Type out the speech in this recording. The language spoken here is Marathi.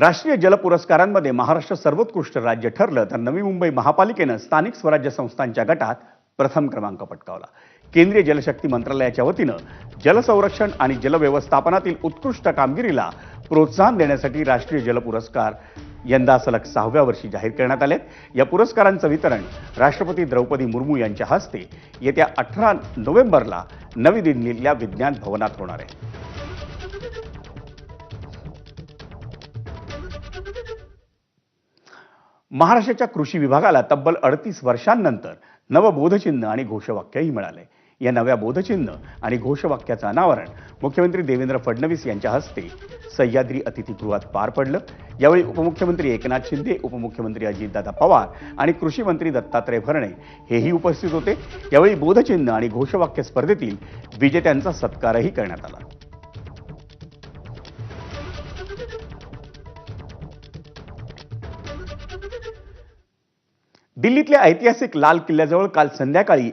राष्ट्रीय जल पुरस्कारांमध्ये महाराष्ट्र सर्वोत्कृष्ट राज्य ठरलं तर नवी मुंबई महापालिकेनं स्थानिक स्वराज्य संस्थांच्या गटात प्रथम क्रमांक पटकावला. केंद्रीय जलशक्ती मंत्रालयाच्या वतीनं जलसंरक्षण आणि जलव्यवस्थापनातील उत्कृष्ट कामगिरीला प्रोत्साहन देण्यासाठी राष्ट्रीय जल पुरस्कार यंदा सलग सहाव्या वर्षी जाहीर करण्यात आले या पुरस्कारांचं वितरण राष्ट्रपती द्रौपदी मुर्मू यांच्या हस्ते येत्या अठरा नोव्हेंबरला नवी दिल्लीतल्या विज्ञान भवनात होणार आहे. महाराष्ट्राच्या कृषी विभागाला तब्बल अडतीस वर्षांनंतर नवबोधचिन्ह आणि घोषवाक्यही मिळाले. या नव्या बोधचिन्ह आणि घोषवाक्याचं अनावरण मुख्यमंत्री देवेंद्र फडणवीस यांच्या हस्ते सह्याद्री अतिथीगृहात पार पडलं. यावेळी उपमुख्यमंत्री एकनाथ शिंदे उपमुख्यमंत्री अजितदादा पवार आणि कृषी मंत्री दत्तात्रय भरणे हेही उपस्थित होते. यावेळी बोधचिन्ह आणि घोषवाक्य स्पर्धेतील विजेत्यांचा सत्कारही करण्यात आला. दिल्लीतल्या ऐतिहासिक लाल किल्ल्याजवळ काल संध्याकाळी